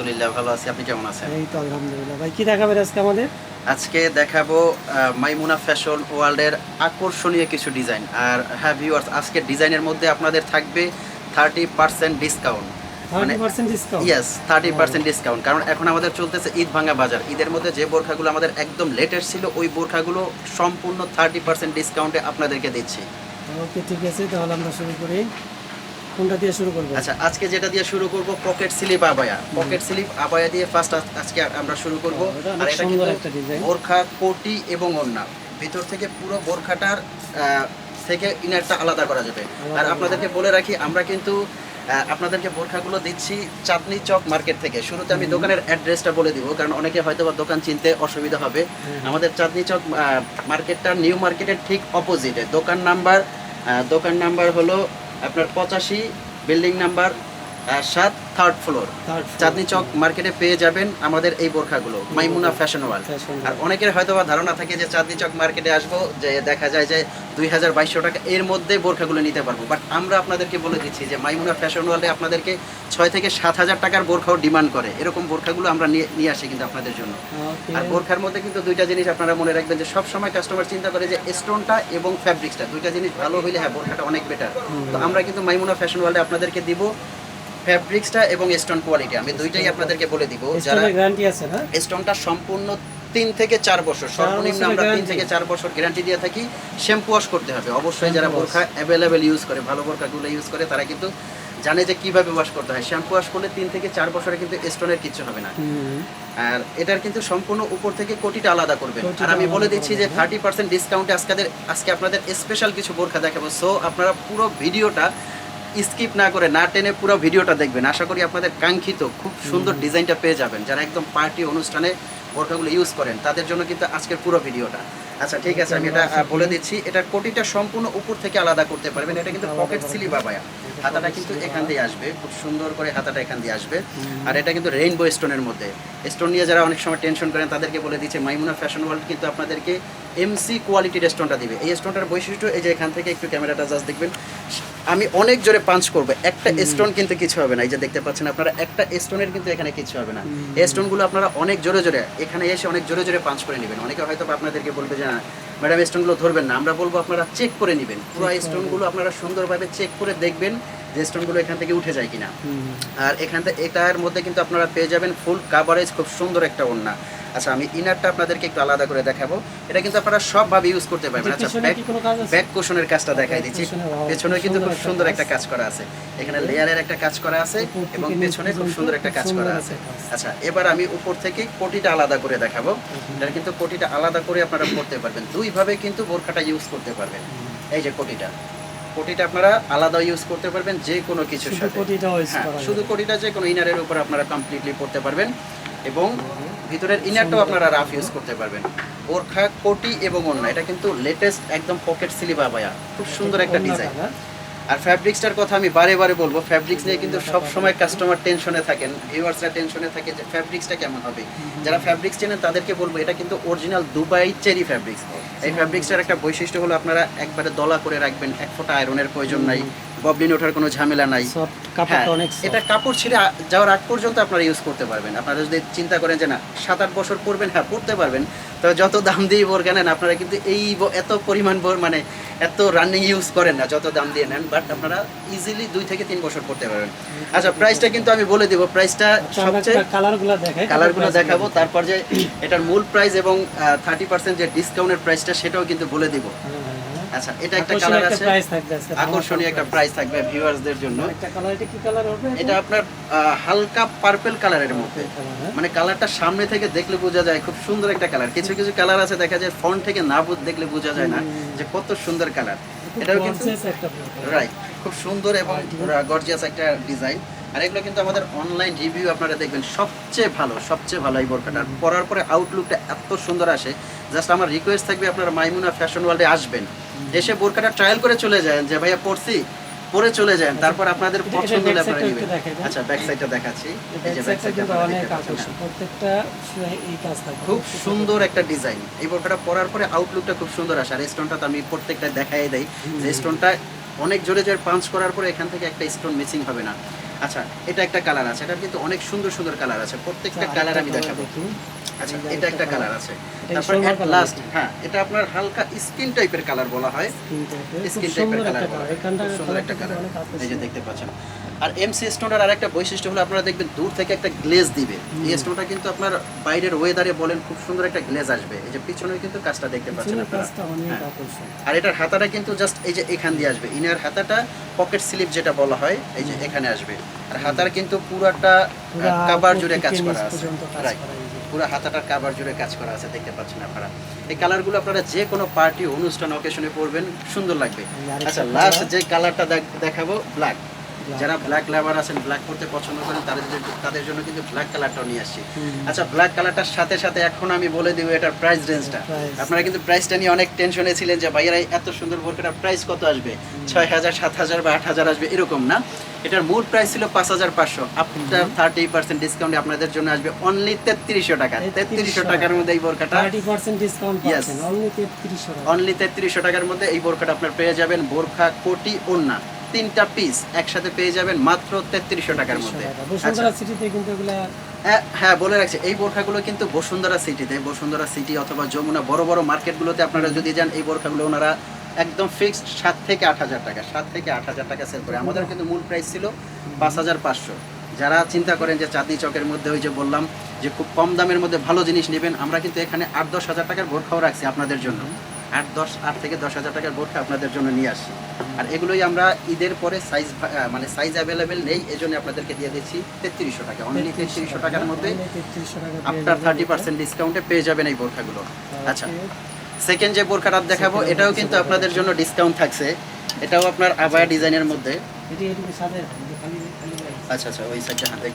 আলহামদুলিল্লাহ ভালো আছি। আপনি কেমন আছেন? এই তো আলহামদুলিল্লাহ। ভাই কি দেখাবেন আজকে আমাদের? আজকে দেখাবো মাইমুনা ফ্যাশন ওয়ার্ল্ডের আকর্ষণীয় কিছু ডিজাইন। আর হ্যাঁ ভিউয়ার্স আজকের ডিজাইনের মধ্যে আপনাদের থাকবে thirty percent discount thirty percent discount yes thirty percent discount কারণ এখন আমাদের চলতেছে ঈদ ভাঙা বাজার। ঈদের মধ্যে যে বোরখাগুলো আমাদের একদম লেটেস্ট ছিল ওই বোরখাগুলো সম্পূর্ণ থার্টি পার্সেন্ট ডিসকাউন্টে আপনাদেরকে দিচ্ছি। ওকে ঠিক আছে তাহলে আমরা শুরু করি। কোনটা দিয়ে শুরু করব? আচ্ছা আজকে যেটা দিয়ে শুরু করব পকেট স্লিপ আবায়া। পকেট স্লিপ আবায়া দিয়ে ফার্স্ট আজকে আমরা শুরু করব। আর এটা কিন্তু একটা ডিজাইন। বোরখা কোটি এবং ওড়না। ভিতর থেকে পুরো বোরখাটার থেকে ইনারটা আলাদা করা যাবে। আর আপনাদেরকে বলে রাখি আমরা কিন্তু আপনাদেরকে বোরখাগুলো দিচ্ছি চাঁদনি চক মার্কেট থেকে। শুরুতে আমি দোকানের অ্যাড্রেসটা বলে দিব কারণ অনেকে হয়তো বা দোকান চিনতে অসুবিধা হবে। আমাদের চাঁদনি চক মার্কেটটা নিউ মার্কেটের ঠিক অপোজিটে দোকান নাম্বার দোকান নাম্বার হলো আপনার পঁচাশি বিল্ডিং নাম্বার সাত থার্ড ফ্লোর চাঁদনি চক মার্কেটে পেয়ে যাবেন আমাদের এই বোরখাগুলো মাইমুনা ফ্যাশন ওয়ার্ল্ড আর অনেকের হয়তো বা ধারণা থাকে যে চাঁদনি চক মার্কেটে আসব যে দেখা যায় যে দুই হাজার বাইশশো টাকা এর মধ্যে বোরখাগুলো নিতে পারব। বাট আমরা আপনাদেরকে বলে দিচ্ছি যে মাইমুনা ফ্যাশন ওয়ার্ল্ডে আপনাদেরকে ছয় থেকে সাত হাজার টাকার বোরখাও ডিমান্ড করে। এরকম বোরখাগুলো আমরা নিয়ে নিয়ে আসি কিন্তু আপনাদের জন্য। আর বোরখার মধ্যে কিন্তু দুইটা জিনিস আপনারা মনে রাখবেন যে সব সময় কাস্টমার চিন্তা করে যে স্টোনটা এবং ফ্যাব্রিক্সটা দুইটা জিনিস ভালো হইলে হ্যাঁ বোরখাটা অনেক বেটার তো আমরা কিন্তু মাইমুনা ফ্যাশন ওয়ার্ল্ডে আপনাদেরকে দিব। ফ্যাব্রিক্সটা এবং স্টোন কোয়ালিটি। আমি দুইটাই আপনাদেরকে বলে দিব যারা গ্যারান্টি আছে না? স্টোনটা সম্পূর্ণ তিন থেকে চার বছর সর্বনিম্ন আমরা তিন থেকে চার বছর গ্যারান্টি দিয়ে থাকি। শ্যাম্পু ওয়াশ করতে হবে অবশ্যই যারা বোরখা অ্যাভেলেবেল ইউজ করে ভালো বোরখাগুলো ইউজ করে তারা কিন্তু জানে যে কীভাবে ওয়াশ করতে হয়। শ্যাম্পু ওয়াশ করলে তিন থেকে চার বছরে কিন্তু স্টোনের কিছু হবে না। আর এটার কিন্তু সম্পূর্ণ উপর থেকে কোটিটা আলাদা করবেন। কোটিটা আর আমি বলে দিচ্ছি যে থার্টি পার্সেন্ট ডিসকাউন্টে আজকে আজকে আপনাদের স্পেশাল কিছু বোরখা দেখাবো। সো আপনারা পুরো ভিডিওটা স্কিপ না করে না টেনে পুরো ভিডিওটা দেখবেন। আশা করি আপনাদের কাঙ্ক্ষিত খুব সুন্দর ডিজাইনটা পেয়ে যাবেন যারা একদম পার্টি অনুষ্ঠানে বোরখাগুলো ইউজ করেন তাদের জন্য কিন্তু আজকের পুরো ভিডিওটা। আচ্ছা ঠিক আছে আমি এটা বলে দিচ্ছি এটার কোটিটা সম্পূর্ণ উপর থেকে আলাদা করতে পারবেন এটা কিন্তু পকেট সিলি বাবায়া। হাতাটা কিন্তু এখান দিয়ে আসবে খুব সুন্দর করে হাতাটা এখান দিয়ে আসবে। আর এটা কিন্তু রেইনবো স্টোনের মধ্যে। স্টোন নিয়ে যারা অনেক সময় টেনশন করেন তাদেরকে বলে দিচ্ছে মাইমুনা ফ্যাশন ওয়ার্ল্ড কিন্তু আপনাদেরকে এমসি কোয়ালিটির স্টোনটা দিবে। এই স্টোনটার বৈশিষ্ট্য এই যে এখান থেকে একটু ক্যামেরাটা জাস্ট দেখবেন আমি অনেক জোরে পাঞ্চ করব। একটা স্টোন কিন্তু কিছু হবে না। এই যে দেখতে পাচ্ছেন আপনারা একটা স্টোনের কিন্তু এখানে কিছু হবে না। এই স্টোনগুলো আপনারা অনেক জোরে জোরে এখানে এসে অনেক জোরে জোরে পাঞ্চ করে নেবেন। অনেকে হয়তো আপনাদেরকে বলবে যে না ম্যাডাম স্টোনগুলো ধরবেন না। আমরা বলব আপনারা চেক করে নেবেন। পুরো স্টোনগুলো আপনারা সুন্দরভাবে চেক করে দেখবেন। যে স্টোনগুলো এখান থেকে উঠে যায় কিনা। আর এখান থেকে এটার মধ্যে কিন্তু আপনারা পেয়ে যাবেন ফুল কাভারেজ খুব সুন্দর একটা ওড়না। আচ্ছা আমি ইনারটা আপনাদেরকে একটু আলাদা করে দেখাবো। এটা কিন্তু আপনারা সবভাবে ইউজ করতে পারবেন। আচ্ছা ব্যাক কাজ ব্যাক কুশনের কাজটা দেখাই দিচ্ছি। পেছনে, কিন্তু খুব সুন্দর একটা কাজ। করা আছে। এখানে লেয়ারের একটা কাজ করা আছে এবং পেছনে খুব সুন্দর একটা কাজ করা আছে। আচ্ছা এবার আমি উপর থেকে কোটিটা আলাদা করে দেখাবো। এটা কিন্তু কোটিটা আলাদা করে আপনারা করতে পারবেন। দুইভাবে কিন্তু বোরখাটা ইউজ করতে পারবেন। এই যে কোটিটা কোটিটা আপনারা আলাদা ইউজ করতে পারবেন যে কোনো কিছুর শুধু সাথে। হ্যাঁ। শুধু কোটিটা যে কোনো ইনারের উপর আপনারা কমপ্লিটলি পড়তে পারবেন এবং ভিতরের ইনারটাও আপনারা রাফ ইউজ করতে পারবেন। ওরখা কোটি এবং অন্য এটা কিন্তু লেটেস্ট একদম পকেট সিলিবা বায়া খুব সুন্দর একটা ডিজাইন? আর ফ্যাব্রিক্সটার কথা আমি বারে বারে বলব ফ্যাব্রিক্স নিয়ে কিন্তু সব সময় কাস্টমার টেনশনে থাকেন ভিউয়ার্সরা টেনশনে থাকে যে ফ্যাব্রিক্সটা কেমন হবে। যারা ফ্যাব্রিক্স চেনেন তাদেরকে বলব, এটা কিন্তু অরিজিনাল দুবাই চেরি ফ্যাব্রিক্স এই ফ্যাব্রিক্সটার একটা বৈশিষ্ট্য হলো আপনারা একবারে দলা করে রাখবেন, এক ফোঁটা আয়রনের প্রয়োজন নাই। ববলিন ওঠার কোনো ঝামেলা নাই। হ্যাঁ। এটা কাপড় ছিঁড়ে যাওয়ার আগ পর্যন্ত আপনারা ইউজ করতে পারবেন। আপনারা যদি চিন্তা করেন যে না সাত আট বছর পরবেন হ্যাঁ পরতে পারবেন তবে যত দাম দিয়ে বোর কেনেন আপনারা কিন্তু এই এত পরিমাণ বোর মানে এত রানিং ইউজ করেন না যত দাম দিয়ে নেন বাট আপনারা ইজিলি দুই থেকে তিন বছর পরতে পারবেন। আচ্ছা প্রাইসটা কিন্তু আমি বলে দিব। প্রাইসটা আচ্ছা, সবচেয়ে কালারগুলো দেখাই কালারগুলো দেখাবো তারপর যে এটার মূল প্রাইস এবং থার্টি পার্সেন্ট যে ডিসকাউন্টের প্রাইসটা সেটাও কিন্তু বলে দিব। আচ্ছা এটা একটা কালার আছে। price থাকবে আকর্ষণীয় একটা প্রাইস থাকবে ভিউয়ার্সদের জন্য। একটা কালার এটা কি কালার হবে? এটা আপনার হালকা পার্পল কালারের মধ্যে। হ্যাঁ। মানে কালারটা সামনে থেকে দেখলে বোঝা যায় খুব সুন্দর একটা কালার কিছু কিছু কালার আছে দেখা যায় ফ্রন্ট থেকে না দেখলে বোঝা যায় না যে কত সুন্দর কালার এটাও কিন্তু। রাইট খুব সুন্দর এবং গর্জিয়াস একটা ডিজাইন আর এগুলো কিন্তু আমাদের অনলাইন রিভিউ আপনারা দেখবেন সবচেয়ে ভালো সবচেয়ে ভালো এই বোরকাটা পরার পরে আউটলুকটা এত সুন্দর আসে। জাস্ট আমার রিকোয়েস্ট থাকবে আপনারা মাইমুনা ফ্যাশন ওয়ার্ল্ডে আসবেন। এসে বোরকাটা ট্রায়াল করে চলে যায় যে ভাইয়া পড়ছি পরে চলে যান তারপর আপনাদের পছন্দ হলে আপনারা নেবেন। আচ্ছা ব্যাক সাইডটা দেখাচ্ছি। এই যে ব্যাক সাইডটা অনেক আকর্ষণ। প্রত্যেকটা এই কাজ থাকবে। খুব সুন্দর একটা ডিজাইন এই বোরকাটা পরার পরে আউটলুকটা খুব সুন্দর আসে। আর স্টোনটা তো আমি প্রত্যেকটা দেখাই দেই যে স্টোনটা অনেক জোরে জোরে পাঞ্চ করার পরে এখান থেকে একটা স্টোন মিসিং হবে না। আচ্ছা এটা একটা কালার আছে। এটা কিন্তু অনেক সুন্দর সুন্দর কালার আছে। প্রত্যেকটা আচ্ছা, কালার আমি দেখাবো। দেখি। আচ্ছা এটা একটা কালার আছে। তারপর এট। লাস্ট হ্যাঁ এটা আপনার হালকা স্কিন টাইপের কালার বলা হয়। স্কিন টাইপের কালার। সুন্দর একটা কালার এই যে দেখতে পাচ্ছেন। আর এমসি স্টোনের আর একটা বৈশিষ্ট্য হলো আপনারা দেখবেন দূর থেকে একটা গ্লেজ দিবে। এই স্টোনটা কিন্তু আপনার বাইরের ওয়েদারে বলেন খুব সুন্দর একটা গ্লেজ আসবে। এই যে পিছনে কিন্তু কাজটা দেখতে পাচ্ছেন আপনারা। হ্যাঁ। আর এটার হাতাটা কিন্তু জাস্ট এই যে এখান দিয়ে আসবে। ইনার হাতাটা পকেট স্লিপ যেটা বলা হয় এই যে এখানে আসবে। আর হাতার কিন্তু পুরাটা পুরা কাবার জুড়ে কাজ করা আছে। পর্যন্ত পুরো হাতাটার কাবার জুড়ে কাজ করা আছে দেখতে পাচ্ছেন আপনারা। এই কালারগুলো আপনারা যে কোনো পার্টি অনুষ্ঠান অকেশনে পরবেন সুন্দর লাগবে। আচ্ছা লাস্ট যে কালারটা দেখাবো ব্ল্যাক যারা ব্ল্যাক লাভার আছেন ব্ল্যাক করতে পছন্দ করেন তাদের জন্য- তাদের জন্য কিন্তু ব্ল্যাক কালারটাও নিয়ে আসছি। আচ্ছা ব্ল্যাক কালারটার সাথে সাথে এখন আমি বলে দিব এটার প্রাইস রেঞ্জটা। আপনারা কিন্তু প্রাইসটা নিয়ে অনেক টেনশনে ছিলেন যে ভাইয়ারা এত সুন্দর বোরকাটার প্রাইস কত আসবে? ছয় হাজার সাত হাজার বা আট হাজার আসবে? এরকম না। এটার মূল প্রাইস ছিল পাঁচ হাজার পাঁচশো। আফটার থার্টি পার্সেন্ট ডিসকাউন্টে আপনাদের জন্য আসবে অনলি তেত্রিশশো টাকা। তেত্রিশশো টাকার মধ্যে এই বোরকাটা 30% discount Yes. পাচ্ছেন, only 3300 টাকা। অনলি তেত্রিশশো টাকার মধ্যে এই বোরকাটা আপনার পেয়ে যাবেন বোরখা কোটি ওন্না। তিনটা পিস একসাথে পেয়ে যাবেন মাত্র তেত্রিশশো টাকার মধ্যে। আচ্ছা। হ্যাঁ, হ্যাঁ বলে রাখছি। এই বোরখাগুলো কিন্তু বসুন্ধরা সিটিতে বসুন্ধরা সিটি অথবা যমুনা বড় বড় মার্কেটগুলোতে আপনারা যদি যান এই বোরখাগুলো ওনারা একদম ফিক্সড সাত থেকে আট হাজার টাকা সাত থেকে আট হাজার টাকা সেল করে। আমাদের কিন্তু মূল প্রাইস ছিল পাঁচ হাজার পাঁচশো। যারা চিন্তা করেন যে চাঁদনি চকের মধ্যে ওই যে বললাম যে খুব কম দামের মধ্যে ভালো জিনিস নেবেন আমরা কিন্তু এখানে আট দশ হাজার টাকার বোরখাও রাখছি আপনাদের জন্য। আট দশ আট থেকে দশ হাজার টাকার বোরখা আপনাদের জন্য নিয়ে আসি আর এগুলোই আমরা ঈদের পরে সাইজ মানে সাইজ অ্যাভেলেবেল নেই এই জন্য আপনাদেরকে দিয়ে দিচ্ছি তেত্রিশশো টাকা। অনলি তেত্রিশশো টাকার মধ্যে only 3300 টাকা পেয়ে আফটার থার্টি পার্সেন্ট ডিসকাউন্টে পেয়ে যাবেন এই বোরখাগুলো আচ্ছা. সেকেন্ড যে বোরখাটা দেখাবো এটাও কিন্তু আপনাদের জন্য ডিসকাউন্ট থাকছে। এটাও আপনার আবায়া ডিজাইনের মধ্যে। আচ্ছা আচ্ছা ওই সাইডটা হাতে